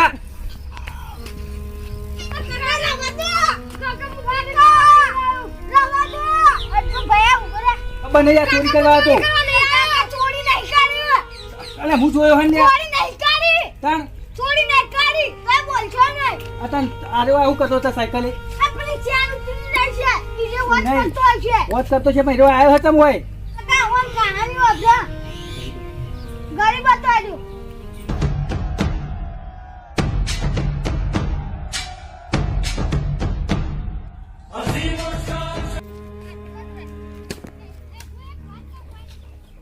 જા બને યાર ચોરી કરવા તો ચોરી નહીં કરી. અલે હું જોયો હન યાર? ચોરી નહીં કરી. તણ. ચોરી નહીં કરી. તો બોલશો નહીં. અતન આરે આવું કરતો તો સાયકલે? આપણી ચાર ઉતરી જાય છે. ઈજે વાત કરતો છે. વાત કરતો છે ભાઈ આવ્યો હતો હું હોય. ના ઓમ કહાની વાત ગરીબ બતાડ્યું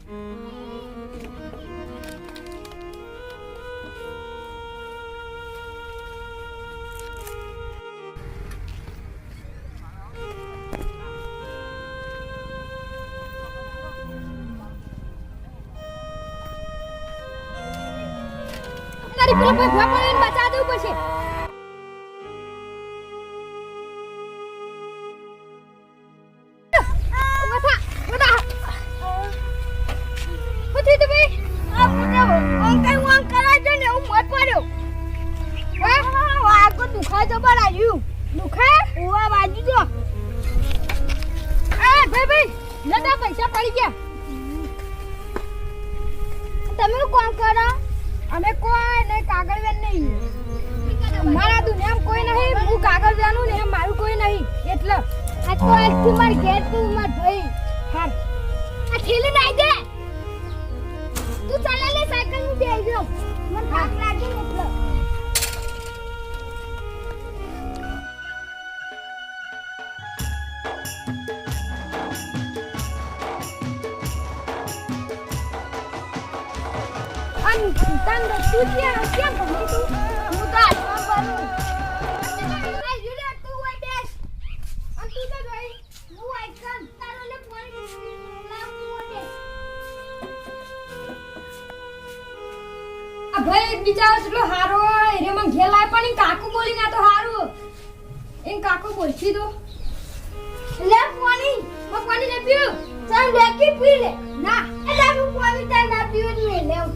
તારી પેલો ભગવા પડે ને બચા દેવું પડશે પૈસા પડી ગયા. તમે કોણ કરો? અમે કોઈ નહીં કાગળ વેન નહીં. મારા દુનિયામાં કોઈ નહીં હું કાગળ વેનું ને મારું કોઈ નહીં. એટલે આ તો આજથી માર ઘેર તું માર ભાઈ. હાર આ ઠેલી નાઈ દે. તું ચાલે લે સાયકલનું દે ગયો મને થાક લાગે ને એટલે. હું આઈકન તારો લે પાણી લાવું હોય આ ભાઈ બિચારો એટલો હારો એને મને પણ કાકુ બોલી ના તો હારું એમ કાકુ બોલશી તો લે પાણી મેં પાણી ને ચાલ લેકી પી લે ના એટલે હું તાર ના પીવું જ નહીં લેવ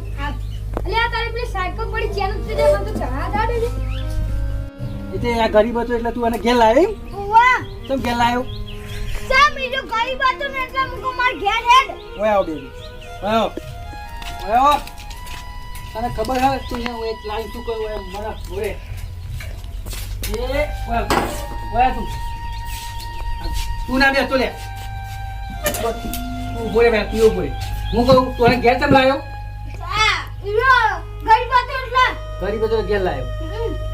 એટલે આ તારી પેલી સાયકલ પડી ચેન ઉતરી જાય મને તો ચઢા દાડે છે. એટલે આ ગરીબ હતો એટલે તું એને ઘેર એમ? ઉવા. કેમ ઘેર લાવ્યો સા બીજો ગરીબ હતો ને એટલે મુકો માર ઘેર હેડ. ઓય આવો બેબી. ઓય ઓય તને ખબર હે તું હું એક લાઈન શું કહું એમ મને એ ઓય. ઓય તું. તું ના બેસ તો લે. તું બોલે બે તું બોલે હું કહું તું એને ઘેર કેમ લાવ્યો ગરીબ તો ઘેર લાવ્યો.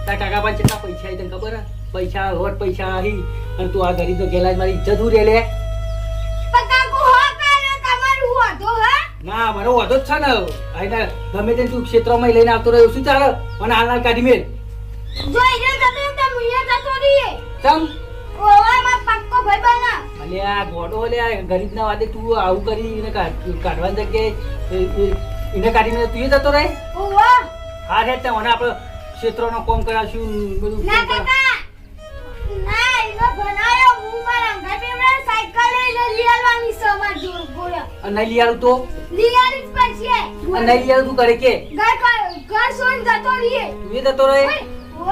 તારા કાકા પાસે કેટલા પૈસા આવી તને ખબર? હે પૈસા હોટ પૈસા આવી અને તું આ ગરીબ તો ગેલા મારી ઇજ્જત લે હો હતો હે? ના મારો વાંધો જ છે ને. આઈને ગમે તે તું ક્ષેત્રમાં લઈને આવતો રહ્યો શું ચાલે? મને હાલ હાલ કાઢી મેલ. જો ઈરે જતો તો મુયે જતો રીએ ચમ? ઓવા માં પક્કો ભાઈ બના. અલે આ ગોડો લે આ ગરીબના વાદે તું આવું કરી કાઢવાની જગ્યાએ એને કાઢીને તું જતો રહે? ઓવા. હા રે તે મને આપણે ક્ષેત્રનો કોમ કરાવશું બધું ના કાકા. ના એનો બનાયો હું મારા ઘરે મેં સાયકલ લઈ લઈ આવવાની છે અમાર જોર ગોળા. અને લઈ આવું તો? લઈ આવી જ પછી અને લઈ આવું તું કરે કે? ઘર ઘર સોન જતો રહીએ. તું જતો રહે?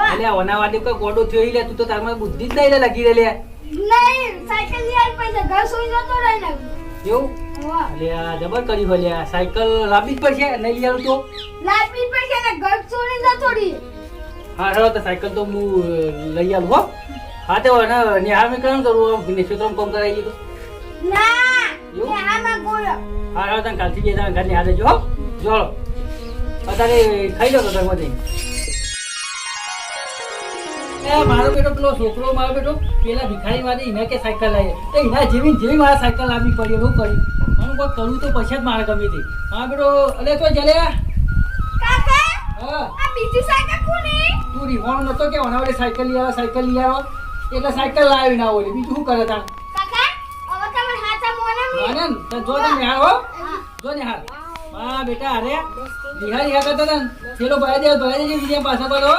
અલે ઓના વાડી કોઈ ગોડો થયો ઈ લે તું તો તારમાં બુદ્ધિ જ નહીં લાગી રે લે નહીં સાયકલ લઈ આવી પછી ઘર સોન જતો રહે ને. એવું? ઓવા અલે આ જબર કર્યું આ સાયકલ લાવવી જ પડશે નહીં લઈ આવું તો? ને ઘર હા તો સાયકલ તો હું લઈ આવું હો. હા તો ને મેં કેમ કરું નેક્ષેત્રમાં કોમ કરાવી દીધું ના? એ આમાં ગોળા. હા તને કાલથી જઈ ઘર નિહાળ દેજો હો. જોડો અત્યારે ખાઈ લો તો ઘરમાં જઈને એ મારો બેટો પેલો છોકરો મારો બેટો પેલા ભિખારી માંથી એને કે સાયકલ લાવી. એના જેવી જેવી મારા સાયકલ લાવી પડી એવું કરી કોઈ કરવું તો પછી જ મારે ગમે તે હા બેટો અલે તો જલ્યા કાકા હા. આ બીજી સાયકલ કોની? તું રીવાનો નતો કે ઓના વડે સાયકલ લઈ આવો સાયકલ લઈ આવો એટલે સાયકલ લાવી ના ઓલી બીજું શું કરે તા કાકા હવે તમે હાથા મોના આનંદ તો જો તમે હાર હો. જો નિહાળ હા બેટા અરે નિહાળ નિહાળ કરતા તન ચેલો ભરાઈ દે ભરાઈ દે બીજા પાછા હો.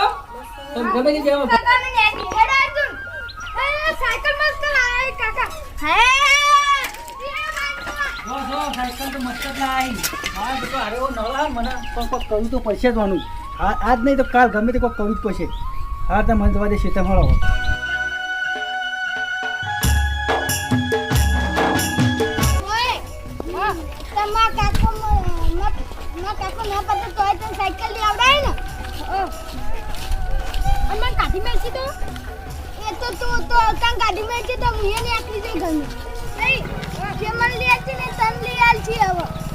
તને ગમે તે જેવા કાકા ને નેટ હેડ અર્જુન એ સાયકલ મસ્ત લાય કાકા હે જો જો સાયકલ તો મસ્ત જ લાવી હા બેટો અરે કોક કરવું તો પડશે જવાનું આજ નહીં તો કાલ ગમે તે કોક કરવું જ પડશે. હા તો મને જવા દે શેતા મળો કાઢી મેળશી તો? એ તો તું, તો કાં ગાડી માં છે તો હું એને આટલી જઈ ગયું નહીં જે મને લઈ આવતી ને તને લઈ છે હવે.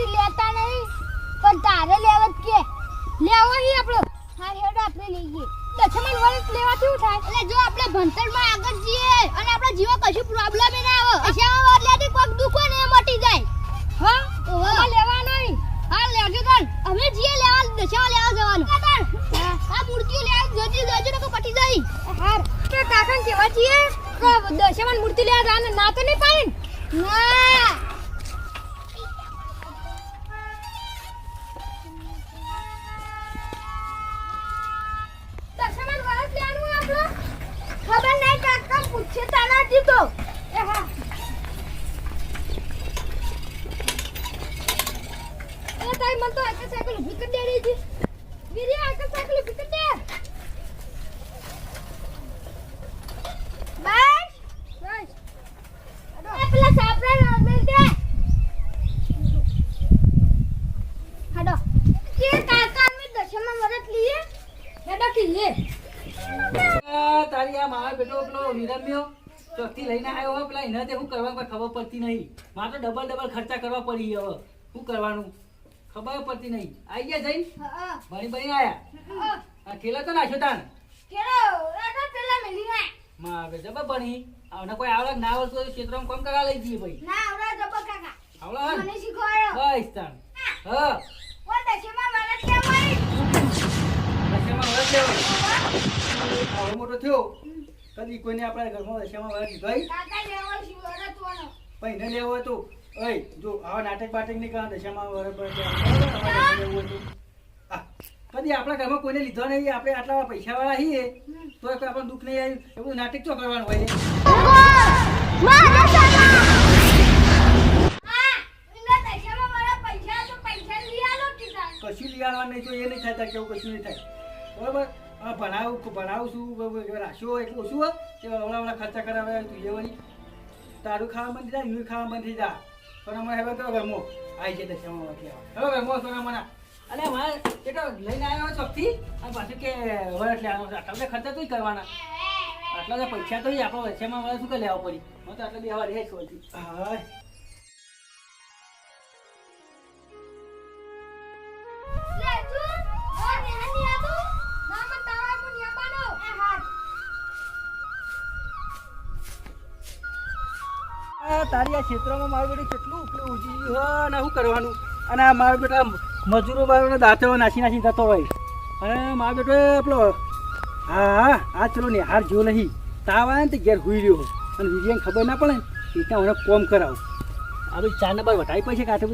કાકુ લેતા નહીં. પણ તારે લેવો જ કે. લેવો હી આપણો. હા હેડો, આપણે લઈએ. દસમન વર્ષ લેવાથી શું થાય? એટલે જો આપણે ભણતરમાં મન તો આકે સાયકલ ઊભી કરી દે રહી છે. વીરી આકે સાયકલ ઊભી કરી દે. બસ. બસ. એ પેલા સાપડા ના મેલ દે. હાડો. કે કાકા અમે દશામાં મદદ લીએ હેડો કી લે તારી આ મારા બેટો પેલો વિરમ્યો ચોકથી લઈને આવ્યો પેલા એના તે શું કરવાનું ખબર પડતી નહીં. મારે તો ડબલ ડબલ ખર્ચા કરવા પડી હવે. શું કરવાનું? ખબર પડતી નહીં. આવી ગયા જઈ ભણી ભણી આયા? ખેલો તો નાખ્યો તાન મારે જબર ભણી. આવને કોઈ આવડે ના આવડતું હોય ક્ષેત્રમાં કામ કરા લઈ જઈએ ભાઈ. ના આવડા જબર કાકા આવડે? મને શીખવાડો. બસ તાન હા. ઓ દશામાં મદદ કેવાય દશામાં વરસ લેવાનું આવડો મોટો થયો. કદી કોઈને આપણા ઘરમાં દશામાં વરસ લીધો? કાકા લેવા શીખવાડો તોનો પણ લેવો હોય તો ઓય જો આવા નાટક બાટક નહીં કરવા દશામાં તો. આ, કદી આપણા ઘરમાં કોઈને લીધો નહીં આપણે આટલા પૈસા વાળા છીએ તો આપણને દુઃખ નહીં આવ્યું. એવું નાટક ચો કરવાનું હોય? કશું લઈ નહીં તો એ નહીં થાય તાર કેવું કશું નહીં થાય. બરાબર? હા ભણાવું ભણાવું છું બરાબર એટલું ઓછું હોય. કે હવડા હવડા ખર્ચા કરાવે તું વળી. તારું ખાવા બંધ થઈ જાય હું ખાવા બંધ થઈ જા અમે હવે તો ગમો આવી જાય દશામાં વાગે હવે ગમો સોના મના અને મારે એટલો લઈને આવ્યો ચોકથી અને પાછું કે લેવાનો છે આટલા ખર્ચા તો કરવાના. આટલા પૈસા તો આપણો વચ્ચેમાં વરસ શું કે લેવા પડી? મને તો આટલા બે વાર એ છોડતી હા. તારી આ ક્ષેત્રમાં મારું બેટું કેટલું ઉપલું ઉજી ગયું અને શું કરવાનું? અને આ મારો બેટા મજૂરો બારોને દાંતો નાસી નાસી થતો હોય. અને મારો બેટો આપણો હા હા, આ ચલો નિહાર જો નહીં. તાવ આવે ને તે ઘેર હુઈ રહ્યો અને વિજયને ખબર ના પડે ને ત્યાં મને કોમ કરાવ. આ બધી ચાર નંબર વટાવી પડશે કાંઠે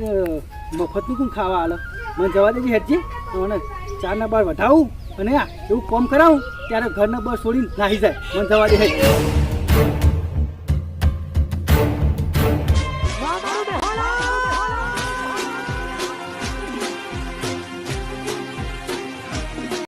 મફતનું કોણ ખાવા હાલ મને જવા દેજે હેઠજી તો મને ચાર નંબર વટાવું અને એવું કોમ કરાવું, ત્યારે ઘરના બસ છોડીને નાહી જાય. મને જવા દે